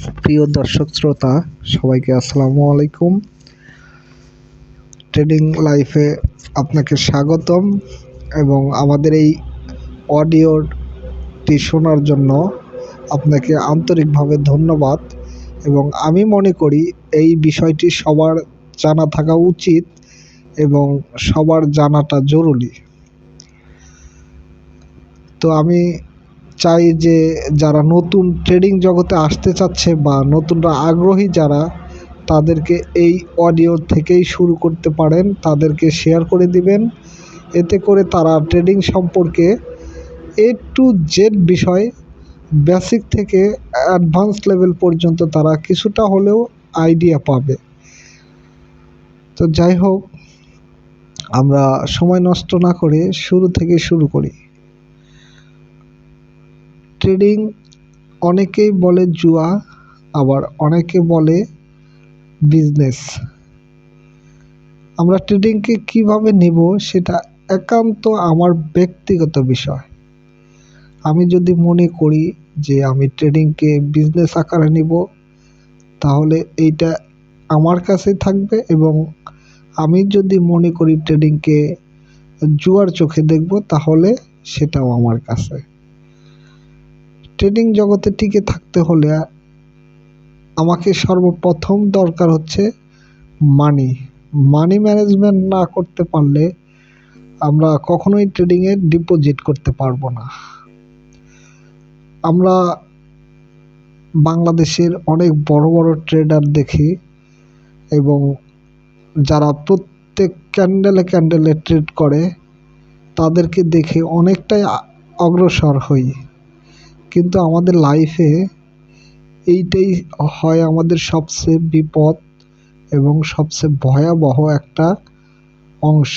প্রিয় দর্শক শ্রোতা, সবাইকে আসসালামু আলাইকুম। ট্রেডিং লাইফে আপনাকে স্বাগতম এবং আমাদের এই অডিওটি শোনার জন্য আপনাকে আন্তরিকভাবে ধন্যবাদ এবং আমি মনে করি এই বিষয়টি সবার জানা থাকা উচিত এবং সবার জানাটা জরুরি। তো আমি চাই যে যারা নতুন ট্রেডিং জগতে আসতে চাচ্ছে বা নতুনরা আগ্রহী যারা, তাদেরকে এই অডিও থেকেই শুরু করতে পারেন, তাদেরকে শেয়ার করে দিবেন। এতে করে তারা ট্রেডিং সম্পর্কে এ টু জেড বিষয় বেসিক থেকে অ্যাডভান্স লেভেল পর্যন্ত তারা কিছুটা হলেও আইডিয়া পাবে। তো যাই হোক, আমরা সময় নষ্ট না করে শুরু থেকে শুরু করি। ট্রেডিং অনেকেই বলে জুয়া, আবার অনেকে বলে বিজনেস আমরা ট্রেডিংকে কীভাবে নেব সেটা একান্ত আমার ব্যক্তিগত বিষয়। আমি যদি মনে করি যে আমি ট্রেডিংকে বিজনেস আকারে নিব, তাহলে এইটা আমার কাছে থাকবে এবং আমি যদি মনে করি ট্রেডিংকে জুয়ার চোখে দেখব, তাহলে সেটাও আমার কাছে। ট্রেডিং জগতে টিকে থাকতে হলে আমাকে সর্বপ্রথম দরকার হচ্ছে মানি মানি ম্যানেজমেন্ট না করতে পারলে আমরা কখনোই ট্রেডিংয়ে ডিপোজিট করতে পারব না। আমরা বাংলাদেশের অনেক বড় বড় ট্রেডার দেখি এবং যারা প্রত্যেক ক্যান্ডেলে ক্যান্ডেলে ট্রেড করে, তাদেরকে দেখে অনেকটাই অগ্রসর হই। কিন্তু আমাদের লাইফে এইটাই হয় আমাদের সবচেয়ে বিপদ এবং সবচেয়ে ভয়াবহ একটা অংশ।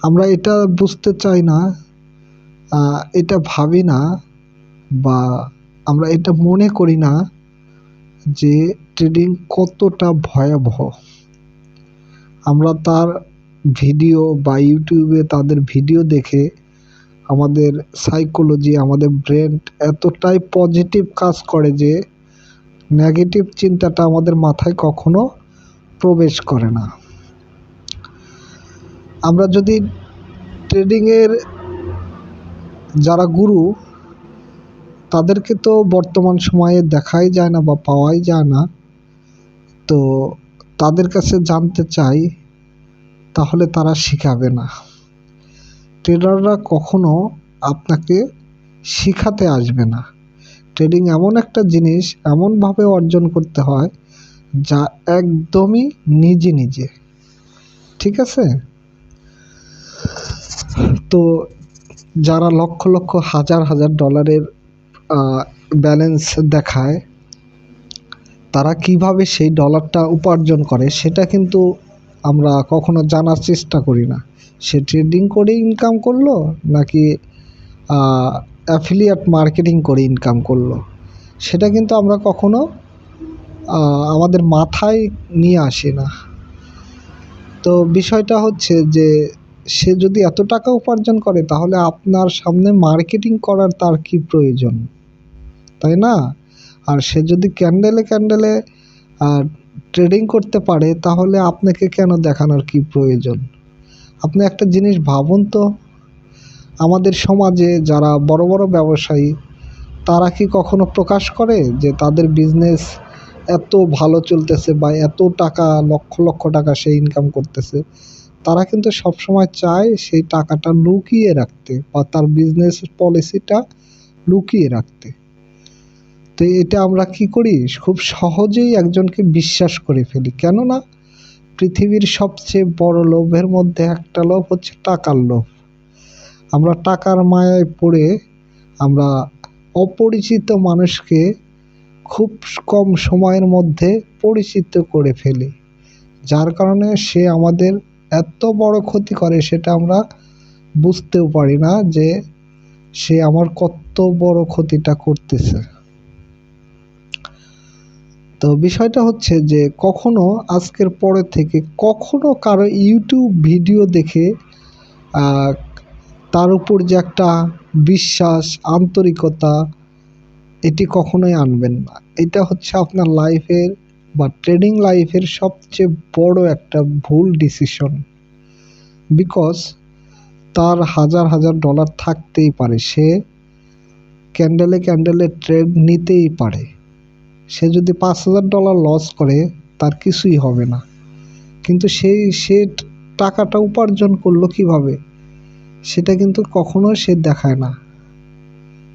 আমরা এটা বুঝতে চাই না এটা ভাবি না বা আমরা এটা মনে করি না যে ট্রেডিং কতটা ভয়াবহ। আমরা তার ভিডিও বা ইউটিউবে তাদের ভিডিও দেখে আমাদের সাইকোলজি আমাদের ব্রেন এতটাই পজিটিভ কাজ করে যে নেগেটিভ চিন্তাটা আমাদের মাথায় কখনো প্রবেশ করে না। আমরা যদি ট্রেডিংয়ের যারা গুরু, তাদেরকে তো বর্তমান সময়ে দেখাই যায় না বা পাওয়াই যায় না। তো তাদের কাছে জানতে চাই, তাহলে তারা শেখাবে না। ট্রেডাররা কখনো আপনাকে শেখাতে আসবে না। ট্রেডিং এমন একটা জিনিস, এমনভাবে অর্জন করতে হয়, যা একদমই নিজে নিজে। ঠিক আছে? তো যারা লক্ষ লক্ষ হাজার হাজার ডলারের ব্যালেন্স দেখায়, তারা কীভাবে সেই ডলারটা উপার্জন করে, সেটা কিন্তু আমরা কখনো জানার চেষ্টা করি না। সে ট্রেডিং করে ইনকাম করল নাকি অ্যাফিলিয়েট মার্কেটিং করে ইনকাম করল? সেটা কিন্তু আমরা কখনো আমাদের মাথায় নিয়ে আসি না। তো বিষয়টা হচ্ছে যে, সে যদি এত টাকা উপার্জন করে তাহলে আপনার সামনে মার্কেটিং করার তার কি প্রয়োজন? তাই না? আর সে যদি ক্যান্ডেলে ক্যান্ডেলে ট্রেডিং করতে পারে, তাহলে আপনাকে কেন দেখানোর কি প্রয়োজন? আপনি একটা জিনিস ভাবুন তো, আমাদের সমাজে যারা বড় বড় ব্যবসায়ী, তারা কি কখনো প্রকাশ করে যে তাদের বিজনেস এত ভালো চলতেছে বা এত টাকা, লক্ষ লক্ষ টাকা সে ইনকাম করতেছে? তারা কিন্তু সবসময় চায় সেই টাকাটা লুকিয়ে রাখতে বা তার বিজনেস পলিসিটা লুকিয়ে রাখতে। তো এটা আমরা কি করি? খুব সহজেই একজনকে বিশ্বাস করে ফেলি। কেননা পৃথিবীর সবচেয়ে বড় লোভের মধ্যে একটা লোভ হচ্ছে টাকার লোভ। আমরা টাকার মায়ায় পড়ে আমরা অপরিচিত মানুষকে খুব কম সময়ের মধ্যে পরিচিত করে ফেলি। যার কারণে সে আমাদের এত বড় ক্ষতি করে সেটা আমরা বুঝতেও পারি না যে সে আমার কত বড় ক্ষতিটা করতেছে। তো বিষয়টা হচ্ছে যে কখনো আজকের পরে থেকে কখনো কারও ইউটিউব ভিডিও দেখে তার উপর যে একটা বিশ্বাস, আন্তরিকতা, এটি কখনোই আনবেন না। এটা হচ্ছে আপনার লাইফের বা ট্রেডিং লাইফের সবচেয়ে বড় একটা ভুল ডিসিশন বিকজ তার হাজার হাজার ডলার থাকতেই পারে। সে ক্যান্ডেলে ক্যান্ডেলে ট্রেড নিতেই পারে। সে যদি পাঁচ হাজার ডলার লস করে, তার কিছুই হবে না। কিন্তু সেই সে টাকাটা উপার্জন করল কীভাবে? সেটা কিন্তু কখনো সে দেখায় না।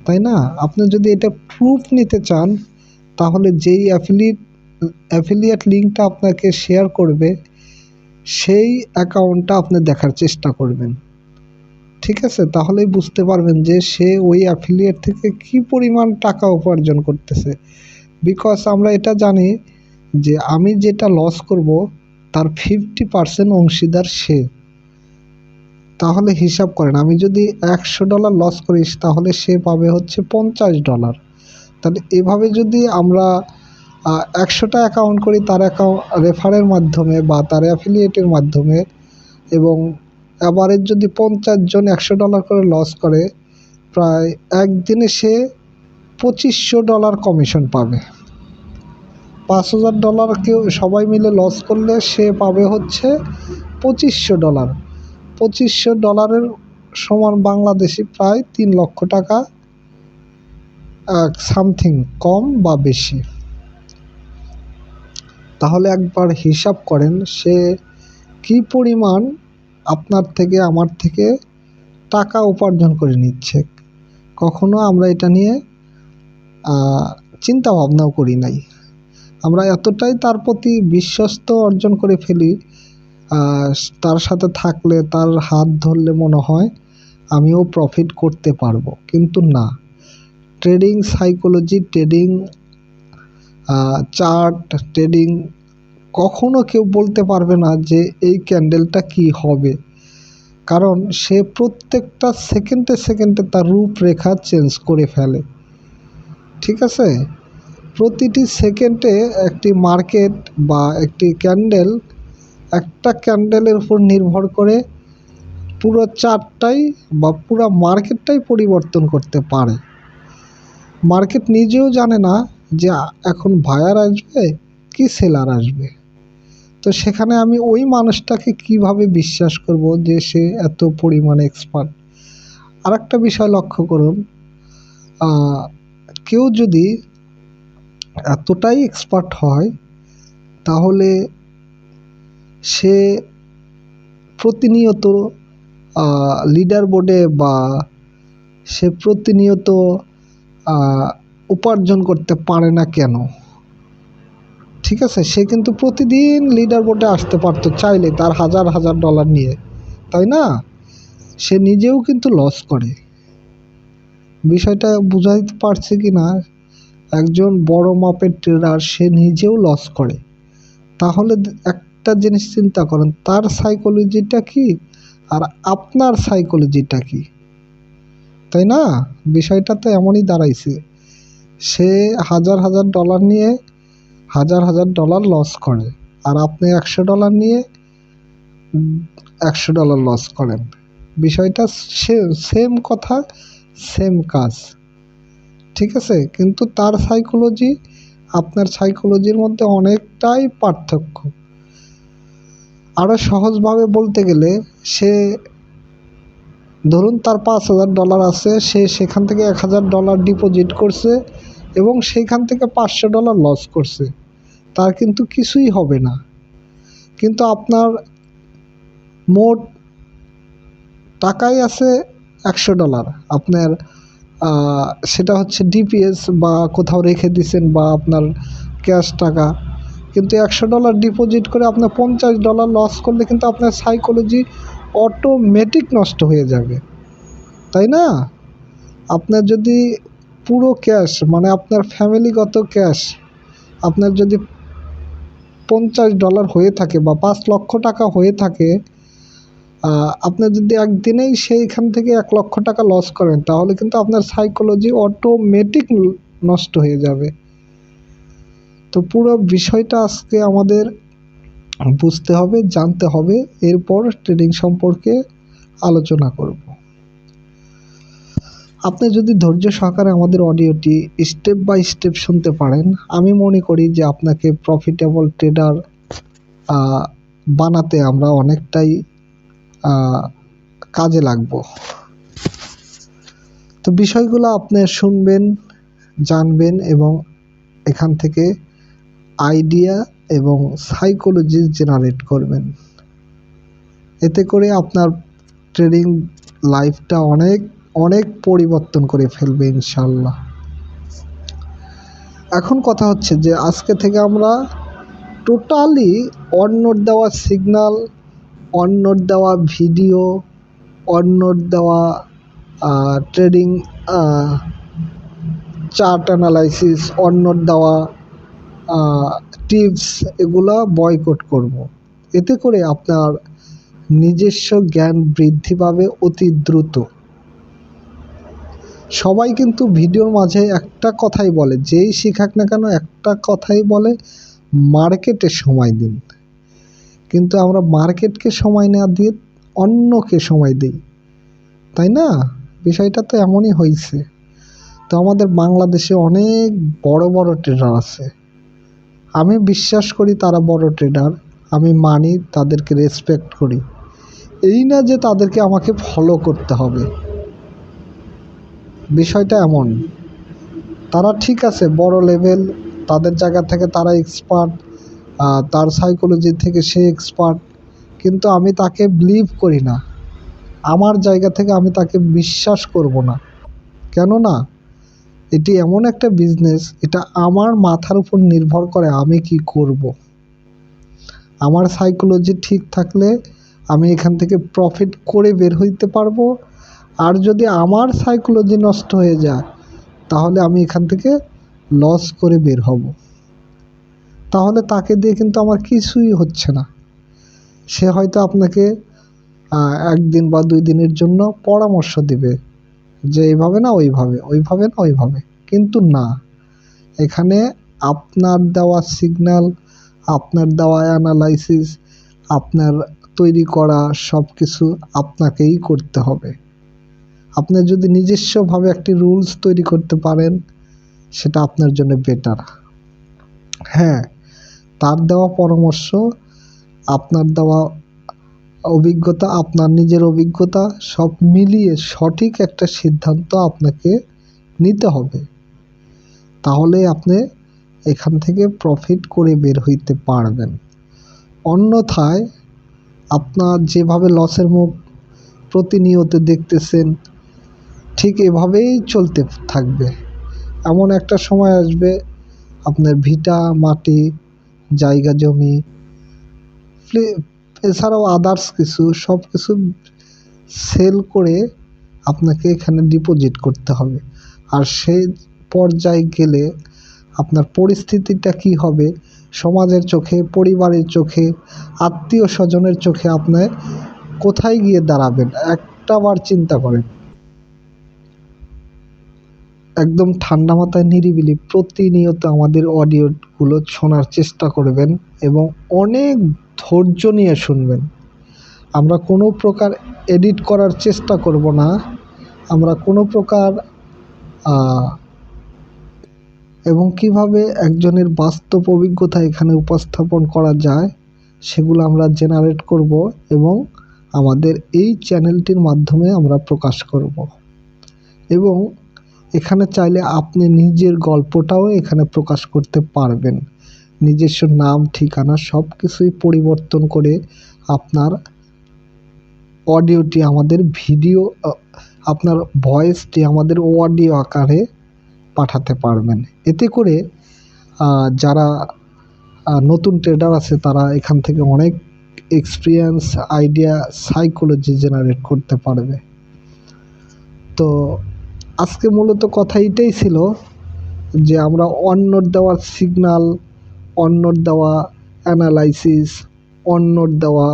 তাই না? আপনি যদি এটা প্রুফ নিতে চান, তাহলে যেই অ্যাফিলিয়েট অ্যাফিলিয়েট লিঙ্কটা আপনাকে শেয়ার করবে, সেই অ্যাকাউন্টটা আপনি দেখার চেষ্টা করবেন। ঠিক আছে? তাহলেই বুঝতে পারবেন যে সে ওই অ্যাফিলিয়েট থেকে কি পরিমাণ টাকা উপার্জন করতেছে। বিকজ আমরা এটা জানি যে আমি যেটা লস করব, তার ফিফটি পার্সেন্ট অংশীদার সে। তাহলে হিসাব করেন, আমি যদি একশো ডলার লস করিস তাহলে সে পাবে হচ্ছে পঞ্চাশ ডলার তাহলে এভাবে যদি আমরা একশোটা অ্যাকাউন্ট করি, তার অ্যাকাউন্ট রেফারের মাধ্যমে বা তার অ্যাফিলিয়েটের মাধ্যমে, এবং অ্যাভারেজ যদি পঞ্চাশ জন একশো ডলার করে লস করে, প্রায় একদিনে সে পঁচিশশো ডলার কমিশন পাবে। পাঁচ হাজার ডলার কেউ সবাই মিলে লস করলে সে পাবে হচ্ছে পঁচিশশো ডলার। পঁচিশশো ডলারের সমান বাংলাদেশি প্রায় তিন লক্ষ টাকা সামথিং কম বা বেশি। তাহলে একবার হিসাব করেন সে কি পরিমাণ আপনার থেকে, আমার থেকে টাকা উপার্জন করে নিচ্ছে। কখনো আমরা এটা নিয়ে চিন্তা ভাবনাও করি নাই। আমরা এতটাই তার প্রতি বিশ্বস্ত অর্জন করে ফেলি তার সাথে থাকলে তার হাত ধরলে মনে হয় আমিও প্রফিট করতে পারব। কিন্তু না trading psychology trading chart trading কখনো কেউ বলতে পারবে না যে এই ক্যান্ডেলটা কি হবে। কারণ সে প্রত্যেকটা সেকেন্ডে সেকেন্ডে তার রূপরেখা চেঞ্জ করে ফেলে। ঠিক আছে? প্রতিটি সেকেন্ডে একটি মার্কেট বা একটি ক্যান্ডেল, একটা ক্যান্ডেলের উপর নির্ভর করে পুরো চারটাই বা পুরো মার্কেটটাই পরিবর্তন করতে পারে। মার্কেট নিজেও জানে না যে এখন ভায়ার আসবে কি সেলার আসবে। তো সেখানে আমি ওই মানুষটাকে কীভাবে বিশ্বাস করব যে সে এত পরিমাণে এক্সপার্ট আর একটা বিষয় লক্ষ্য করুন কেউ যদি এতটাই এক্সপার্ট হয়, তাহলে সে প্রতিনিয়ত লিডার বোর্ডে বা সে প্রতিনিয়ত উপার্জন করতে পারে না কেন? ঠিক আছে? সে কিন্তু প্রতিদিন লিডার বোর্ডে আসতে পারতো চাইলে, তার হাজার হাজার ডলার নিয়ে। তাই না? সে নিজেও কিন্তু লস করে। বিষয়টা বুঝাইতে পারছে কি না একজন বড় মাপের ট্রেডার সে নিজেও লস করে। তাহলে একটা জিনিস চিন্তা করেন, তার সাইকোলজিটা কি আর আপনার সাইকোলজিটা কি? তাই না? বিষয়টা তো এমনই দাঁড়াইছে। সে হাজার হাজার ডলার নিয়ে হাজার হাজার ডলার লস করে আর আপনি একশো ডলার নিয়ে একশো ডলার লস করেন। বিষয়টা সেম কথা সেম কাজ। ঠিক আছে? কিন্তু তার সাইকোলজি আপনার সাইকোলজির মধ্যে অনেকটাই পার্থক্য। আরও সহজভাবে বলতে গেলে, সে ধরুন তার পাঁচ হাজার ডলার আছে, সে সেখান থেকে এক হাজার ডলার ডিপোজিট করছে এবং সেইখান থেকে পাঁচশো ডলার লস করছে। তার কিন্তু কিছুই হবে না। কিন্তু আপনার মোট টাকাই আছে একশো ডলার। আপনার সেটা হচ্ছে ডিপিএস বা কোথাও রেখে দিছেন বা আপনার ক্যাশ টাকা। কিন্তু একশো ডলার ডিপোজিট করে আপনার পঞ্চাশ ডলার লস করলে কিন্তু আপনার সাইকোলজি অটোমেটিক নষ্ট হয়ে যাবে। তাই না? আপনার যদি পুরো ক্যাশ মানে আপনার ফ্যামিলিগত ক্যাশ, আপনার যদি পঞ্চাশ ডলার হয়ে থাকে বা পাঁচ লক্ষ টাকা হয়ে থাকে আপনার যদি একদিনেই সেইখান থেকে এক লক্ষ টাকা লস করেন, তাহলে কিন্তু আপনার সাইকোলজি অটোমেটিক নষ্ট হয়ে যাবে। তো পুরো বিষয়টা আজকে আমাদের বুঝতে হবে, জানতে হবে, এরপর ট্রেডিং সম্পর্কে আলোচনা করব। আপনি যদি ধৈর্য সহকারে আমাদের অডিওটি স্টেপ বাই স্টেপ শুনতে পারেন, আমি মনে করি যে আপনাকে প্রফিটেবল ট্রেডার বানাতে আমরা অনেকটাই কাজে লাগবো। তো বিষয়গুলো আপনি শুনবেন, জানবেন এবং এখান থেকে আইডিয়া এবং সাইকোলজি জেনারেট করবেন। এতে করে আপনার ট্রেডিং লাইফটা অনেক অনেক পরিবর্তন করে ফেলবে ইনশাল্লাহ এখন কথা হচ্ছে যে আজকে থেকে আমরা টোটালি অন্যর দেওয়া সিগনাল অন্যর দেওয়া ভিডিও, অন্যর দেওয়া ট্রেডিং চার্ট অ্যানালাইসিস অন্যর দেওয়া টিপস এগুলা বয়কট করব। এতে করে আপনার নিজস্ব জ্ঞান বৃদ্ধি পাবে অতি দ্রুত সবাই কিন্তু ভিডিওর মাঝে একটা কথাই বলে, যেই শিখাক না কেন একটা কথাই বলে, মার্কেটে সময় দিন কিন্তু আমরা মার্কেটকে সময় না দিয়ে অন্যকে সময় দিই। তাই না? বিষয়টা তো এমনই হয়েছে তো আমাদের বাংলাদেশে অনেক বড় বড় ট্রেডার আছে। আমি বিশ্বাস করি তারা বড় ট্রেডার আমি মানি, তাদেরকে রেসপেক্ট করি। এই না যে তাদেরকে আমাকে ফলো করতে হবে। বিষয়টা এমন। তারা ঠিক আছে, বড় লেভেল তাদের জায়গা থেকে তারা এক্সপার্ট তার সাইকোলজি থেকে সে এক্সপার্ট কিন্তু আমি তাকে বিলিভ করি না। আমার জায়গা থেকে আমি তাকে বিশ্বাস করব না। কেননা, এটি এমন একটা বিজনেস এটা আমার মাথার উপর নির্ভর করে আমি কি করব। আমার সাইকোলজি ঠিক থাকলে আমি এখান থেকে প্রফিট করে বের হইতে পারব। আর যদি আমার সাইকোলজি নষ্ট হয়ে যায়, তাহলে আমি এখান থেকে লস করে বের হব। তাহলে তাকে দিয়ে কিন্তু আমার কিছুই হচ্ছে না। সে হয়তো আপনাকে একদিন বা দুই দিনের জন্য পরামর্শ দিবে যে এইভাবে না, ওইভাবে ওইভাবে না, ওইভাবে। কিন্তু না, এখানে আপনার দেওয়া সিগন্যাল আপনার দেওয়া অ্যানালাইসিস আপনার তৈরি করা সব কিছু আপনাকেই করতে হবে। আপনি যদি নিজস্বভাবে একটি রুলস তৈরি করতে পারেন, সেটা আপনার জন্য বেটার হ্যাঁ তার দেওয়া পরামর্শ, আপনার দেওয়া অভিজ্ঞতা, আপনার নিজের অভিজ্ঞতা, সব মিলিয়ে সঠিক একটা সিদ্ধান্ত আপনাকে নিতে হবে। তাহলে আপনি এখান থেকে প্রফিট করে বের হইতে পারবেন। অন্যথায় আপনার যেভাবে লসের মুখ প্রতিনিয়ত দেখতেছেন, ঠিক এভাবেই চলতে থাকবে। এমন একটা সময় আসবে, আপনার ভিটা, মাটি জায়গা, জমি এছাড়াও আদার্স কিছু, সব কিছু সেল করে আপনাকে এখানে ডিপোজিট করতে হবে। আর সেই পর্যায়ে গেলে আপনার পরিস্থিতিটা কি হবে? সমাজের চোখে, পরিবারের চোখে, আত্মীয় স্বজনের চোখে আপনি কোথায় গিয়ে দাঁড়াবেন? একটাবার চিন্তা করেন। একদম ঠান্ডা মাথায় নিরিবিলি প্রতিনিয়ত আমাদের অডিওগুলো শোনার চেষ্টা করবেন এবং অনেক ধৈর্য নিয়ে শুনবেন। আমরা কোনো প্রকার এডিট করার চেষ্টা করব না। আমরা কোনো প্রকার এবং কীভাবে একজনের বাস্তব অভিজ্ঞতা এখানে উপস্থাপন করা যায় সেগুলো আমরা জেনারেট করব এবং আমাদের এই চ্যানেলটির মাধ্যমে আমরা প্রকাশ করব। এবং এখানে চাইলে আপনি নিজের গল্পটাও এখানে প্রকাশ করতে পারবেন। নিজস্ব নাম, ঠিকানা সব কিছুই পরিবর্তন করে আপনার অডিওটি আমাদের ভিডিও আপনার ভয়েসটি আমাদের অডিও আকারে পাঠাতে পারবেন। এতে করে যারা নতুন ট্রেডার আছে তারা এখান থেকে অনেক এক্সপিরিয়েন্স আইডিয়া সাইকোলজি জেনারেট করতে পারবে। তো আজকে মূলত কথা এটাই ছিল যে আমরা অন্যর দেওয়া সিগনাল অন্যর দেওয়া অ্যানালাইসিস অন্যর দেওয়া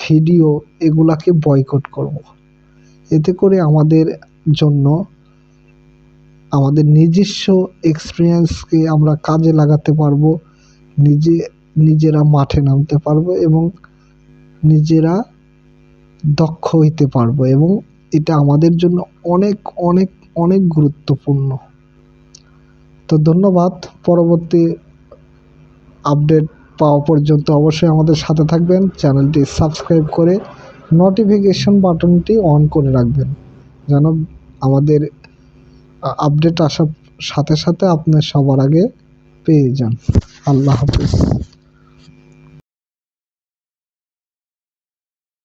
ভিডিও এগুলাকে বয়কট করব। এতে করে আমাদের জন্য, আমাদের নিজস্ব এক্সপিরিয়েন্সকে আমরা কাজে লাগাতে পারব, নিজে, নিজেরা মাঠে নামতে পারব এবং নিজেরা দক্ষ হইতে পারব এবং এটা আমাদের জন্য অনেক অনেক অনেক গুরুত্বপূর্ণ। তো ধন্যবাদ, পরবর্তী আপডেট পাওয়া পর্যন্ত অবশ্যই আমাদের সাথে থাকবেন, চ্যানেলটি সাবস্ক্রাইব করে নোটিফিকেশন বাটনটি অন করে রাখবেন, যেন আমাদের আপডেট আসার সাথে সাথে আপনি সবার আগে পেয়ে যান। আল্লাহ হাফিজ।